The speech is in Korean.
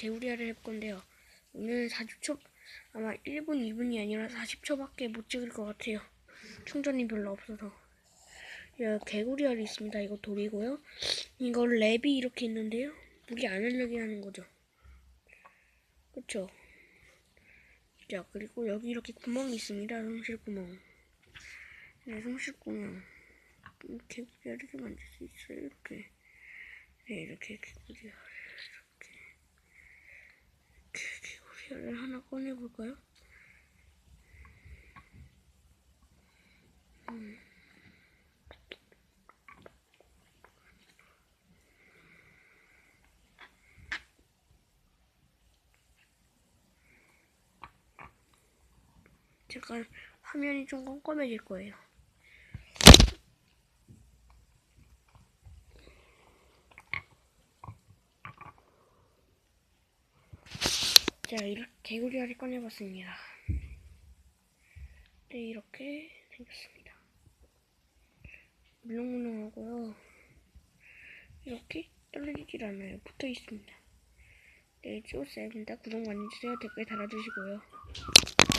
개구리알을 해볼 건데요. 오늘 40초, 아마 1분, 2분이 아니라 40초밖에 못 찍을 것 같아요. 충전이 별로 없어서. 여기 개구리알이 있습니다. 이거 돌이고요. 이거 랩이 이렇게 있는데요. 물이 안 흘리게 하는 거죠. 그쵸? 자, 그리고 여기 이렇게 구멍이 있습니다. 숨쉴 구멍. 네, 숨쉴 구멍. 이렇게 개구리알을 만들 수 있어요. 이렇게. 네, 이렇게 개구리알. 이 개구리알을 하나 꺼내볼까요? 잠깐 화면이 좀 깜깜해질 거예요. 자, 이렇게 개구리알을 꺼내봤습니다. 네, 이렇게 생겼습니다. 물렁물렁하고요. 이렇게 떨어지질 않아요. 붙어 있습니다. 네, 쪼쌤입니다. 구독 많이 해주세요. 댓글 달아주시고요.